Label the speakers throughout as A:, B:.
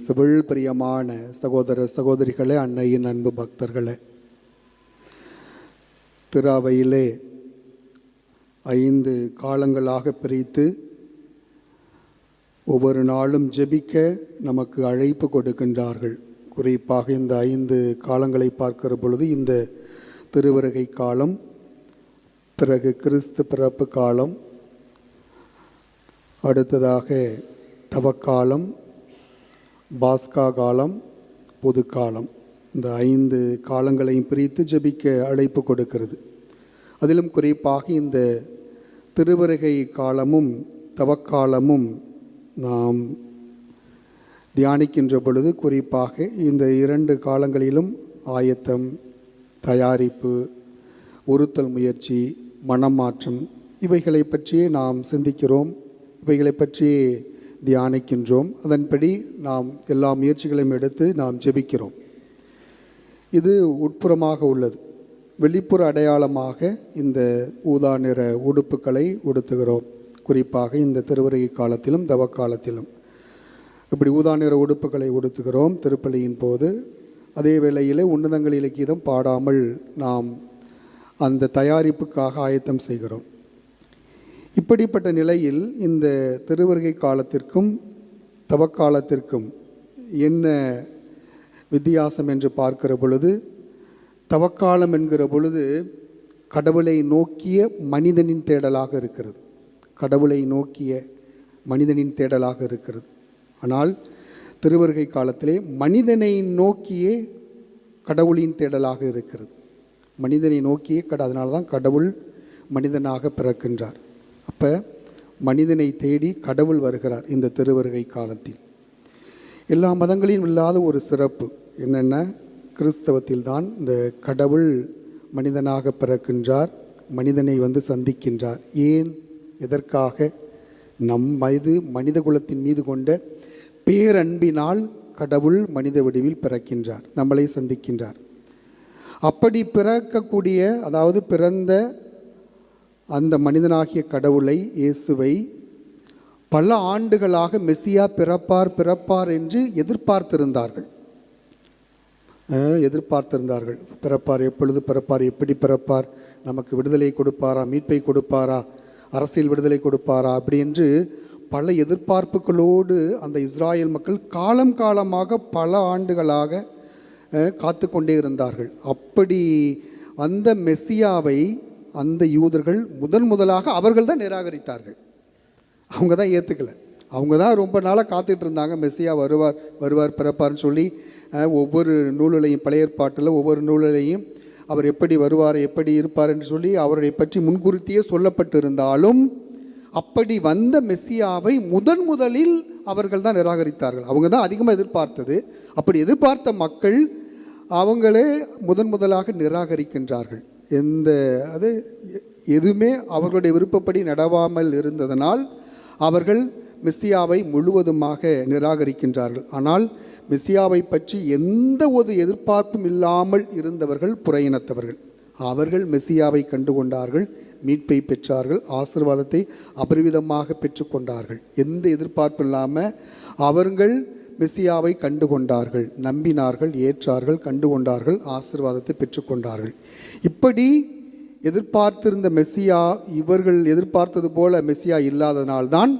A: கிறிஸ்தியசுவில் பிரியமான சகோதர சகோதரிகளே அன்னையின் அன்பு பக்தர்களே. திராவையிலே ஐந்து காலங்களாக பிரித்து ஒவ்வொரு நாளும் ஜெபிக்க நமக்கு அழைப்பு கொடுக்கின்றார்கள். குறிப்பாக இந்த ஐந்து காலங்களை பார்க்கிற பொழுது இந்த திருவருகை காலம் பிறகு கிறிஸ்து பிறப்பு காலம் அடுத்ததாக தவக்காலம் பாஸ்கா காலம் பொது காலம். இந்த ஐந்து காலங்களையும் பிரித்து ஜெபிக்க அழைப்பு கொடுக்கிறது. அதிலும் குறிப்பாக இந்த திருவருகை காலமும் தவக்காலமும் நாம் தியானிக்கின்ற பொழுது குறிப்பாக இந்த இரண்டு காலங்களிலும் ஆயத்தம் தயாரிப்பு உறுத்தல் முயற்சி மனமாற்றம் இவைகளை பற்றியே நாம் சிந்திக்கிறோம். இவைகளை பற்றி தியானிக்கின்றோம். அதன்படி நாம் எல்லா முயற்சிகளையும் எடுத்து நாம் ஜெபிக்கிறோம். இது உட்புறமாக உள்ளது. வெளிப்புற அடையாளமாக இந்த ஊதா நிற உடுப்புகளை உடுத்துகிறோம். குறிப்பாக இந்த திருவருகை காலத்திலும் தவ காலத்திலும். இப்படி ஊதா நிற உடுப்புகளை உடுத்துகிறோம் திருப்பலியின் போது. அதே வேளையிலே உன்னதங்கள் இலக்கியம் பாடாமல் நாம் அந்த தயாரிப்புக்காக ஆயத்தம் செய்கிறோம். இப்படிப்பட்ட நிலையில் இந்த திருவருகை காலத்திற்கும் தவக்காலத்திற்கும் என்ன வித்தியாசம் என்று பார்க்கிற பொழுது தவக்காலம் என்கிற பொழுது கடவுளை நோக்கிய மனிதனின் தேடலாக இருக்கிறது. கடவுளை நோக்கிய மனிதனின் தேடலாக இருக்கிறது. ஆனால் திருவருகை காலத்திலே மனிதனை நோக்கியே கடவுளின் தேடலாக இருக்கிறது. மனிதனை நோக்கியே கட அதனால தான் கடவுள் மனிதனாக பிறக்கின்றார். அப்போ மனிதனை தேடி கடவுள் வருகிறார் இந்த திருவருகை காலத்தில். எல்லா மதங்களிலும் இல்லாத ஒரு சிறப்பு என்னென்ன? கிறிஸ்தவத்தில் தான் இந்த கடவுள் மனிதனாக பிறக்கின்றார் மனிதனை வந்து சந்திக்கின்றார். ஏன்? எதற்காக? நம் மீது மனித குலத்தின் மீது கொண்ட பேரன்பினால் கடவுள் மனித வடிவில் பிறக்கின்றார் நம்மளை சந்திக்கின்றார். அப்படி பிறக்கக்கூடிய அதாவது பிறந்த அந்த மனிதனாகிய கடவுளை இயேசுவை பல ஆண்டுகளாக மெஸ்ஸியா பிறப்பார் பிறப்பார் என்று எதிர்பார்த்திருந்தார்கள். எதிர்பார்த்திருந்தார்கள். பிறப்பார் எப்பொழுது பிறப்பார் எப்படி பிறப்பார்? நமக்கு விடுதலை கொடுப்பாரா? மீட்பை கொடுப்பாரா? அரசியல் விடுதலை கொடுப்பாரா? அப்படி என்று பல எதிர்பார்ப்புகளோடு அந்த இஸ்ராயேல் மக்கள் காலம் காலமாக பல ஆண்டுகளாக காத்து கொண்டே இருந்தார்கள். அப்படி வந்த மெஸ்ஸியாவை அந்த யூதர்கள் முதன் முதலாக அவர்கள் தான் நிராகரித்தார்கள். அவங்க தான் ஏற்றுக்கலை அவங்க தான் ரொம்ப நாளாக காத்துட்டு இருந்தாங்க. மெஸ்ஸியாக வருவார் வருவார் பிறப்பார்னு சொல்லி ஒவ்வொரு நூலிலையும் பழைய ஏற்பாட்டில் ஒவ்வொரு நூலிலையும் அவர் எப்படி வருவார் எப்படி இருப்பார் என்று சொல்லி அவரை பற்றி முன்குறித்தியே சொல்லப்பட்டிருந்தாலும் அப்படி வந்த மெஸ்ஸியாவை முதன் முதலில் அவர்கள் தான் நிராகரித்தார்கள். அவங்க தான் அதிகமாக எதிர்பார்த்தது. அப்படி எதிர்பார்த்த மக்கள் அவங்களே முதன் முதலாக நிராகரிக்கின்றார்கள். எந்த அது எதுவுமே அவர்களுடைய விருப்பப்படி நடவாமல் இருந்ததனால் அவர்கள் மெஸ்ஸியாவை முழுவதுமாக நிராகரிக்கின்றார்கள். ஆனால் மெஸ்ஸியாவை பற்றி எந்த ஒரு எதிர்பார்ப்பும் இல்லாமல் இருந்தவர்கள் புறையினத்தவர்கள் அவர்கள் மெஸ்ஸியாவை கண்டுகொண்டார்கள் மீட்பை பெற்றார்கள் ஆசீர்வாதத்தை அபரிவிதமாக பெற்றுக்கொண்டார்கள். எந்த எதிர்பார்ப்பும் இல்லாமல் அவர்கள் மெஸ்ஸியாவை கண்டுகொண்டார்கள் நம்பினார்கள் ஏற்றார்கள் கண்டுகொண்டார்கள் ஆசீர்வாதத்தை பெற்றுக்கொண்டார்கள். இப்படி எதிர்பார்த்திருந்த மெஸ்ஸியா இவர்கள் எதிர்பார்த்தது போல மெஸ்ஸியா இல்லாதனால்தான்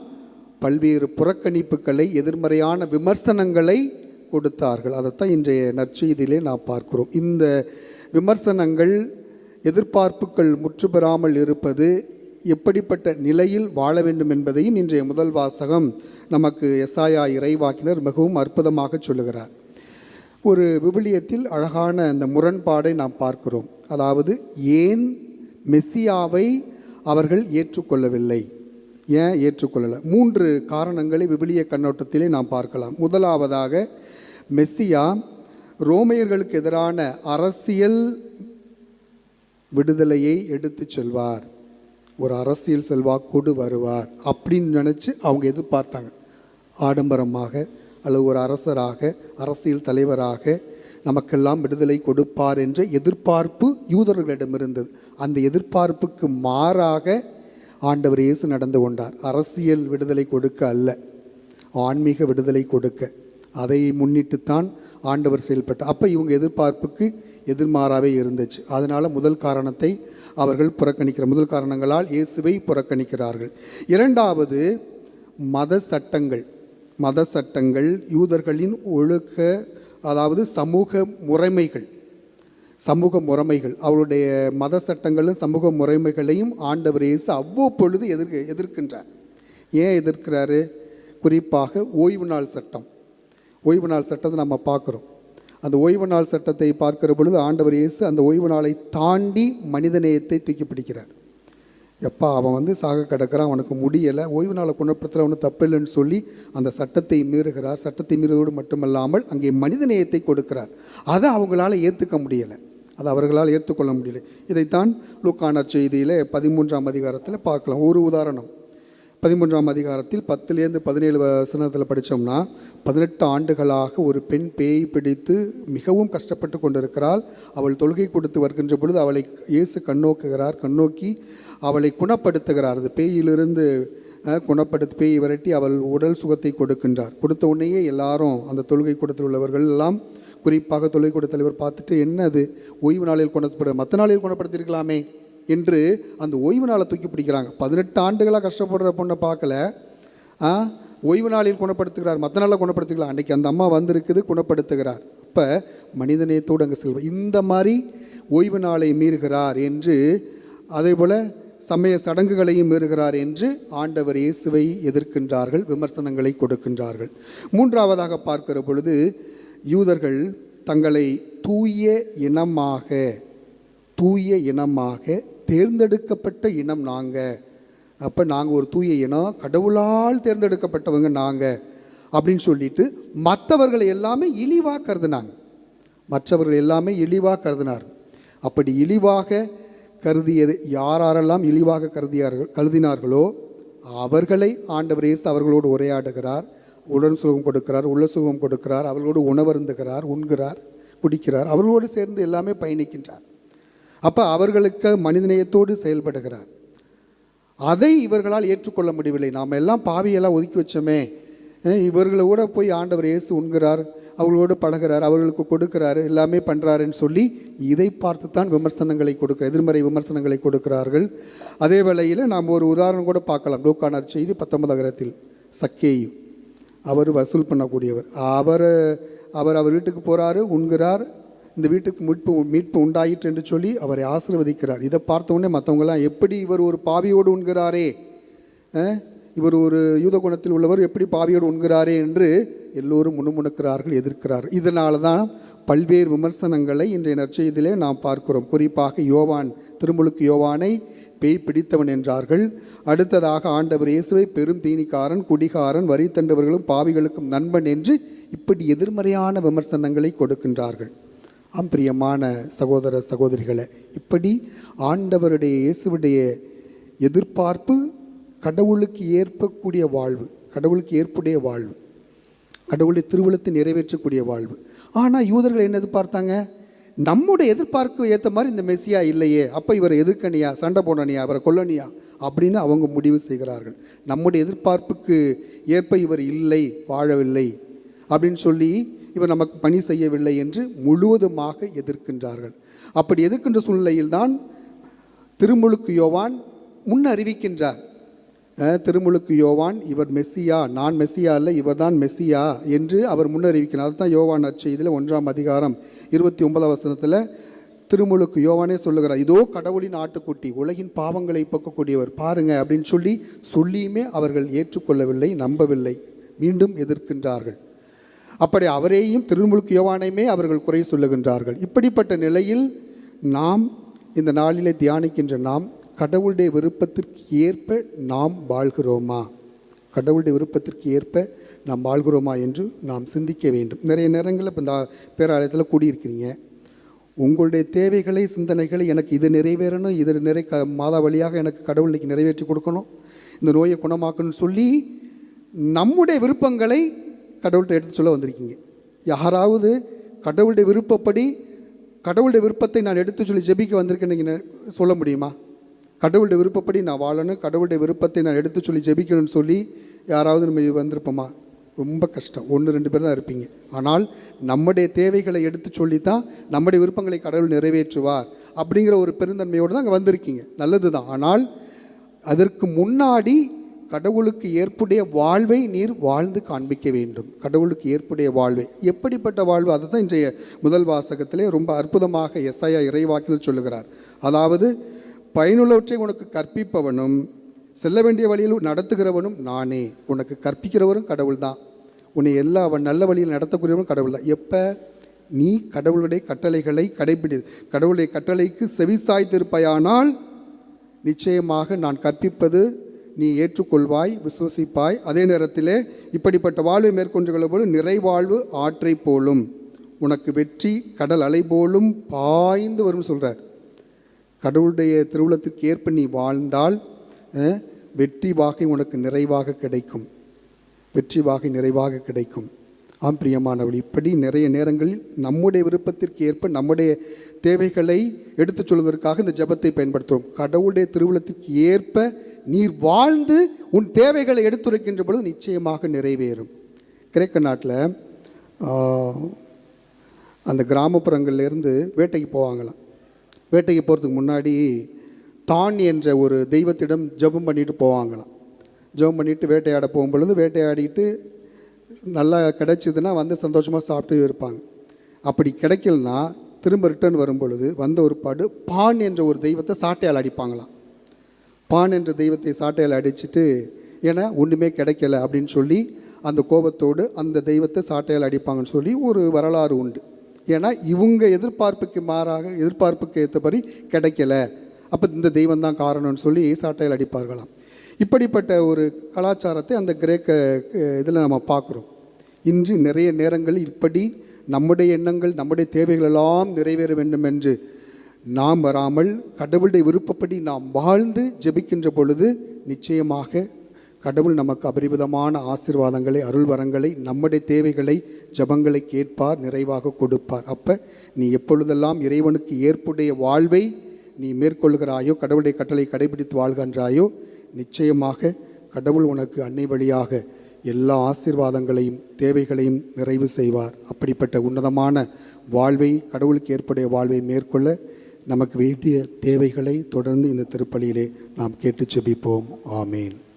A: பல்வேறு புறக்கணிப்புகளை எதிர்மறையான விமர்சனங்களை கொடுத்தார்கள். அதைத்தான் இன்றைய நற்செய்தியிலே நாம் பார்க்கிறோம். இந்த விமர்சனங்கள் எதிர்பார்ப்புகள் முற்று பெறாமல் இருப்பது எப்படிப்பட்ட நிலையில் வாழ வேண்டும் என்பதையும் இன்றைய முதல் வாசகம் நமக்கு எஸ்ஆயா இறைவாக்கினர் மிகவும் அற்புதமாக சொல்லுகிறார். ஒரு விவிலியத்தில் அழகான அந்த முரண்பாடை நாம் பார்க்கிறோம். அதாவது ஏன் மெஸ்ஸியாவை அவர்கள் ஏற்றுக்கொள்ளவில்லை? ஏன் ஏற்றுக்கொள்ளலை? மூன்று காரணங்களை விவிலிய கண்ணோட்டத்திலே நாம் பார்க்கலாம். முதலாவதாக மெஸ்ஸியா ரோமையர்களுக்கு எதிரான அரசியல் விடுதலையை எடுத்துச் செல்வார். ஒரு அரசியல் செல்வாக்கோடு வருவார் அப்படின்னு நினச்சி அவங்க எதிர்பார்த்தாங்க. ஆடம்பரமாக அல்லது ஒரு அரசராக அரசியல் தலைவராக நமக்கெல்லாம் விடுதலை கொடுப்பார் என்ற எதிர்பார்ப்பு யூதர்களிடம் இருந்தது. அந்த எதிர்பார்ப்புக்கு மாறாக ஆண்டவர் இயேசு நடந்து கொண்டார். அரசியல் விடுதலை கொடுக்க அல்ல ஆன்மீக விடுதலை கொடுக்க. அதை முன்னிட்டுத்தான் ஆண்டவர் செயல்பட்டார். அப்போ இவங்க எதிர்பார்ப்புக்கு எதிர்மாறாகவே இருந்துச்சு. அதனால் முதல் காரணத்தை அவர்கள் புறக்கணிக்கிற முதல் காரணங்களால் இயேசுவை புறக்கணிக்கிறார்கள். இரண்டாவது மத சட்டங்கள். மத சட்டங்கள் யூதர்களின் ஒழுக்க அதாவது சமூக முறைமைகள். சமூக முறைமைகள். அவருடைய மத சட்டங்களும் சமூக முறைமைகளையும் ஆண்டவர் இயேசு அவ்வப்பொழுது எதிர்க்க எதிர்க்கின்றார். ஏன் எதிர்க்கிறாரு? குறிப்பாக ஓய்வு நாள் சட்டம். ஓய்வு நாள் சட்டத்தை நம்ம பார்க்குறோம். அந்த ஓய்வு நாள் சட்டத்தை பார்க்கிற பொழுது ஆண்டவர் இயேசு அந்த ஓய்வு நாளை தாண்டி மனிதநேயத்தை தூக்கி பிடிக்கிறார். எப்பா அவன் வந்து சாக கிடக்கிறான் அவனுக்கு முடியலை ஓய்வு நாளை குணப்படுத்தல ஒன்றும் தப்பில்லைன்னு சொல்லி அந்த சட்டத்தை மீறுகிறார். சட்டத்தை மீறுவதோடு மட்டுமல்லாமல் அங்கே மனிதநேயத்தை கொடுக்கிறார். அதை அவங்களால ஏற்றுக்க முடியலை. அதை அவர்களால் ஏற்றுக்கொள்ள முடியலை. இதைத்தான் லுக்கான செய்தியில் பதிமூன்றாம் அதிகாரத்தில் பார்க்கலாம். ஒரு உதாரணம். பதிமூன்றாம் அதிகாரத்தில் பத்துலேருந்து பதினேழு வசனத்தில் படித்தோம்னா பதினெட்டு ஆண்டுகளாக ஒரு பெண் பேய் பிடித்து மிகவும் கஷ்டப்பட்டு கொண்டிருக்கிறாள். அவள் தொழுகை கொடுத்து வருகின்ற பொழுது அவளை இயேசு கண்ணோக்குகிறார் கண்ணோக்கி அவளை குணப்படுத்துகிறார். அந்த பேயிலிருந்து குணப்படுத்தி பேய் விரட்டி அவள் உடல் சுகத்தை கொடுக்கின்றார். கொடுத்த உடனேயே எல்லாரும் அந்த தொழுகை கூடத்தில் உள்ளவர்கள் எல்லாம் குறிப்பாக தொழுகை கூட தலைவர் பார்த்துட்டு என்ன அது ஓய்வு நாளில் குணப்பட மற்ற நாளில் குணப்படுத்தியிருக்கலாமே என்று அந்த ஓய்வு நாளை தூக்கி பிடிக்கிறாங்க. பதினெட்டு ஆண்டுகளாக கஷ்டப்படுற பொண்ணை பார்க்கல. ஓய்வு நாளில் குணப்படுத்துகிறார். மற்ற நாளில் குணப்படுத்துகிறார் அன்றைக்கி அந்த அம்மா வந்திருக்குது குணப்படுத்துகிறார். இப்போ மனிதநேயத்தோடு அங்கே செல்வம் இந்த மாதிரி ஓய்வு நாளை மீறுகிறார் என்று அதே போல் சமய சடங்குகளையும் மீறுகிறார் என்று ஆண்டவர் இயேசுவை எதிர்க்கின்றார்கள் விமர்சனங்களை கொடுக்கின்றார்கள். மூன்றாவதாக பார்க்கிற பொழுது யூதர்கள் தங்களை தூய இனமாக தூய இனமாக தேர்ந்தெடுக்கப்பட்ட இனம் நாங்கள் அப்போ நாங்கள் ஒரு தூய இனம் கடவுளால் தேர்ந்தெடுக்கப்பட்டவங்க நாங்கள் அப்படின்னு சொல்லிட்டு மற்றவர்களை எல்லாமே இழிவாக கருதுனாங்க மற்றவர்கள் எல்லாமே இழிவாக கருதினார் அப்படி இழிவாக கருதியது யாரெல்லாம் இழிவாக கருதியார்கள் கருதினார்களோ அவர்களை ஆண்டவர் இயேசு அவர்களோடு உரையாடுகிறார் உடன் சுகம் கொடுக்கிறார் உள்ள சுகம் கொடுக்கிறார் அவர்களோடு உணவருந்துகிறார் உண்கிறார் குடிக்கிறார் அவர்களோடு சேர்ந்து எல்லாமே பயணிக்கின்றார். அப்போ அவர்களுக்கு மனிதநேயத்தோடு செயல்படுகிறார். அதை இவர்களால் ஏற்றுக்கொள்ள முடியவில்லை. நாம் எல்லாம் பாவியெல்லாம் ஒதுக்கி வச்சோமே. இவர்களை இவர்களோட போய் ஆண்டவர் இயேசு உண்கிறார் அவர்களோடு பழகிறார் அவர்களுக்கு கொடுக்கிறார் எல்லாமே பண்ணுறாருன்னு சொல்லி இதை பார்த்து தான் விமர்சனங்களை கொடுக்க எதிர்மறை விமர்சனங்களை கொடுக்கிறார்கள். அதே வேளையில் நாம் ஒரு உதாரணம் கூட பார்க்கலாம். லோக்கானார் செய்தி பத்தொன்பதாயிரத்தில் சக்கேயு அவர் வசூல் பண்ணக்கூடியவர். அவர் அவர் அவர் வீட்டுக்கு போகிறாரு உண்கிறார் இந்த வீட்டுக்கு மீட்பு மீட்பு உண்டாயிற்று என்று சொல்லி அவரை ஆசீர்வதிக்கிறார். இதை பார்த்த உடனே மற்றவங்களாம் எப்படி இவர் ஒரு பாவியோடு உண்கிறாரே? இவர் ஒரு யூத குணத்தில் உள்ளவர் எப்படி பாவியோடு உண்கிறாரே? என்று எல்லோரும் முணுமுணுக்கிறார்கள் எதிர்க்கிறார்கள். இதனால தான் பல்வேறு விமர்சனங்களை இன்றைய நற்செய்தியிலே நாம் பார்க்கிறோம். குறிப்பாக யோவான் திருமுழுக்கு யோவானை பேய் பிடித்தவன் என்றார்கள். அடுத்ததாக ஆண்டவர் இயேசுவை பெரும் தீனிக்காரன் குடிகாரன் வரி தண்டவர்களும் பாவிகளுக்கும் நண்பன் என்று இப்படி எதிர்மறையான விமர்சனங்களை கொடுக்கின்றார்கள். ஆம் பிரியமான சகோதர சகோதரிகளை இப்படி ஆண்டவருடைய இயேசுவுடைய எதிர்பார்ப்பு கடவுளுக்கு ஏற்பக்கூடிய வாழ்வு கடவுளுக்கு ஏற்புடைய வாழ்வு கடவுளை திருவிழத்தை நிறைவேற்றக்கூடிய வாழ்வு. ஆனால் யூதர்கள் என்ன எதிர்பார்த்தாங்க? நம்முடைய எதிர்பார்ப்பு ஏற்ற மாதிரி இந்த மெஸ்ஸியா இல்லையே அப்போ இவரை எதிர்க்கணியா சண்டை போடணியா அவரை கொல்லணியா அப்படின்னு அவங்க முடிவு செய்கிறார்கள். நம்முடைய எதிர்பார்ப்புக்கு ஏற்ப இவர் இல்லை வாழவில்லை அப்படின்னு சொல்லி இவர் நமக்கு பணி செய்யவில்லை என்று முழுவதுமாக எதிர்க்கின்றார்கள். அப்படி எதிர்க்கின்ற சூழ்நிலையில்தான் திருமுழுக்கு யோவான் முன் அறிவிக்கின்றார். திருமுழுக்கு யோவான் இவர் மெஸ்ஸியா? நான் மெஸ்ஸியா அல்ல இவர்தான் மெஸ்ஸியா? என்று அவர் முன்னறிவிக்கிறார் அதுதான் யோவான் நற்செய்தியில் ஒன்றாம் அதிகாரம் இருபத்தி ஒன்பதாம் வசனத்தில் திருமுழுக்கு யோவானே சொல்லுகிறார். இதோ கடவுளின் ஆட்டுக்குட்டி உலகின் பாவங்களை போக்கக்கூடியவர் பாருங்க அப்படின்னு சொல்லி சொல்லியுமே அவர்கள் ஏற்றுக்கொள்ளவில்லை நம்பவில்லை. மீண்டும் எதிர்க்கின்றார்கள். அப்படி அவரையும் திருமுழுக்கு யோவானையுமே அவர்கள் குறை சொல்லுகின்றார்கள். இப்படிப்பட்ட நிலையில் நாம் இந்த நாளிலே தியானிக்கின்ற நாம் கடவுளுடைய விருப்பத்திற்கு ஏற்ப நாம் வாழ்கிறோமா? கடவுளுடைய விருப்பத்திற்கு ஏற்ப நாம் வாழ்கிறோமா என்று நாம் சிந்திக்க வேண்டும். நிறைய நேரங்களில் இப்போ இந்த பேராலயத்தில் கூடியிருக்கிறீங்க. உங்களுடைய தேவைகளை சிந்தனைகளை எனக்கு இது நிறைவேறணும் இது நிறை க மாதா வழியாக எனக்கு கடவுள் இன்னைக்கு நிறைவேற்றி கொடுக்கணும் இந்த நோயை குணமாக்கணும்னு சொல்லி நம்முடைய விருப்பங்களை கடவுள்கிட்ட எடுத்து சொல்ல வந்திருக்கீங்க. யாராவது கடவுளுடைய விருப்பப்படி கடவுளுடைய விருப்பத்தை நான் எடுத்து சொல்லி ஜெபிக்க வந்திருக்கேன் நீங்கள் சொல்ல முடியுமா? கடவுளுடைய விருப்பப்படி நான் வாழணும் கடவுளுடைய விருப்பத்தை நான் எடுத்து சொல்லி ஜெபிக்கணும்னு சொல்லி யாராவது நம்ம வந்திருப்போமா? ரொம்ப கஷ்டம். ஒன்று ரெண்டு பேர் தான் இருப்பீங்க. ஆனால் நம்முடைய தேவைகளை எடுத்து சொல்லி தான் நம்முடைய விருப்பங்களை கடவுள் நிறைவேற்றுவார் அப்படிங்கிற ஒரு பெருந்தன்மையோடு தான் அங்கே வந்திருக்கீங்க. நல்லது தான் ஆனால் அதற்கு முன்னாடி கடவுளுக்கு ஏற்புடைய வாழ்வை நீர் வாழ்ந்து காண்பிக்க வேண்டும். கடவுளுக்கு ஏற்புடைய வாழ்வை. எப்படிப்பட்ட வாழ்வு? அதை தான் இன்றைய முதல் வாசகத்திலே ரொம்ப அற்புதமாக எஸ்ஐயா இறைவாக்கினர் சொல்லுகிறார். அதாவது பயனுள்ளவற்றை உனக்கு கற்பிப்பவனும் செல்ல வேண்டிய வழியில் நடத்துகிறவனும் நானே. உனக்கு கற்பிக்கிறவரும் கடவுள் தான் உன்னை எல்லா அவன் நல்ல வழியில் நடத்தக்கூடியவரும் கடவுள் தான் எப்போ? நீ கடவுளுடைய கட்டளைகளை கடைபிடி கடவுளுடைய கட்டளைக்கு செவிசாய்த்திருப்பாயானால் நிச்சயமாக நான் கற்பிப்பது நீ ஏற்றுக்கொள்வாய் விசுவசிப்பாய். அதே நேரத்திலே இப்படிப்பட்ட வாழ்வை மேற்கொண்டுள்ள போலும் நிறைவாழ்வு ஆற்றை போலும். உனக்கு வெற்றி கடல் அலை போலும் பாய்ந்து வரும் சொல்கிறார் கடவுளுடைய திருவுளத்திற்கு ஏற்ப நீ வாழ்ந்தால் வெற்றி வாகை உனக்கு நிறைவாக கிடைக்கும். வெற்றி வாகை நிறைவாக கிடைக்கும். ஆம் பிரியமானவள் இப்படி நிறைய நேரங்களில் நம்முடைய விருப்பத்திற்கு ஏற்ப நம்முடைய தேவைகளை எடுத்துச் சொல்வதற்காக இந்த ஜெபத்தை பயன்படுத்துகிறோம். கடவுளுடைய திருவிழத்திற்கு ஏற்ப நீர் வாழ்ந்து உன் தேவைகளை எடுத்துரைக்கின்ற பொழுது நிச்சயமாக நிறைவேறும். கிரேக்க நாட்டில் அந்த கிராமப்புறங்கள்லேருந்து வேட்டைக்கு போவாங்களாம். வேட்டைக்கு போகிறதுக்கு முன்னாடி தான் என்ற ஒரு தெய்வத்திடம் ஜெபம் பண்ணிட்டு போவாங்களாம். ஜெபம் பண்ணிட்டு வேட்டையாட போகும்பொழுது வேட்டையாடிட்டு நல்லா கிடைச்சிதுன்னா வந்து சந்தோஷமாக சாப்பிட்டு இருப்பாங்க. அப்படி கிடைக்கலனா திரும்ப ரிட்டர்ன் வரும் பொழுது வந்த ஒரு பாடு பான் என்ற ஒரு தெய்வத்தை சாட்டையால் அடிப்பாங்களாம். பான் என்ற தெய்வத்தை சாட்டையால் அடிச்சுட்டு ஏன்னா ஒன்றுமே கிடைக்கல அப்படின்னு சொல்லி அந்த கோபத்தோடு அந்த தெய்வத்தை சாட்டையால் அடிப்பாங்கன்னு சொல்லி ஒரு வரலாறு உண்டு. ஏன்னா இவங்க எதிர்பார்ப்புக்கு மாறாக எதிர்பார்ப்புக்கு ஏற்றபடி கிடைக்கல. அப்போ இந்த தெய்வம் தான் காரணம்னு சொல்லி சாட்டையில் அடிப்பார்களாம். இப்படிப்பட்ட ஒரு கலாச்சாரத்தை அந்த கிரேக்க இதில் நம்ம பார்க்குறோம். இன்று நிறைய நேரங்களில் இப்படி நம்முடைய எண்ணங்கள் நம்முடைய தேவைகள் எல்லாம் நிறைவேற வேண்டும் என்று நாம் வராமல் கடவுளுடைய விருப்பப்படி நாம் வாழ்ந்து ஜெபிக்கின்ற பொழுது நிச்சயமாக கடவுள் நமக்கு அபரிவிதமான ஆசிர்வாதங்களை அருள்வரங்களை நம்முடைய தேவைகளை ஜபங்களை கேட்பார் நிறைவாக கொடுப்பார். அப்போ நீ எப்பொழுதெல்லாம் இறைவனுக்கு ஏற்புடைய வாழ்வை நீ மேற்கொள்கிறாயோ கடவுளுடைய கட்டளை கடைபிடித்து வாழ்கின்றாயோ நிச்சயமாக கடவுள் உனக்கு அன்னை வழியாக எல்லா ஆசீர்வாதங்களையும் தேவைகளையும் நிறைவு செய்வார். அப்படிப்பட்ட உன்னதமான வாழ்வை கடவுளுக்கு ஏற்புடைய வாழ்வை மேற்கொள்ள நமக்கு வேண்டிய தேவைகளை தொடர்ந்து இந்த திருப்பலியிலே நாம் கேட்டு செபிப்போம். ஆமேன்.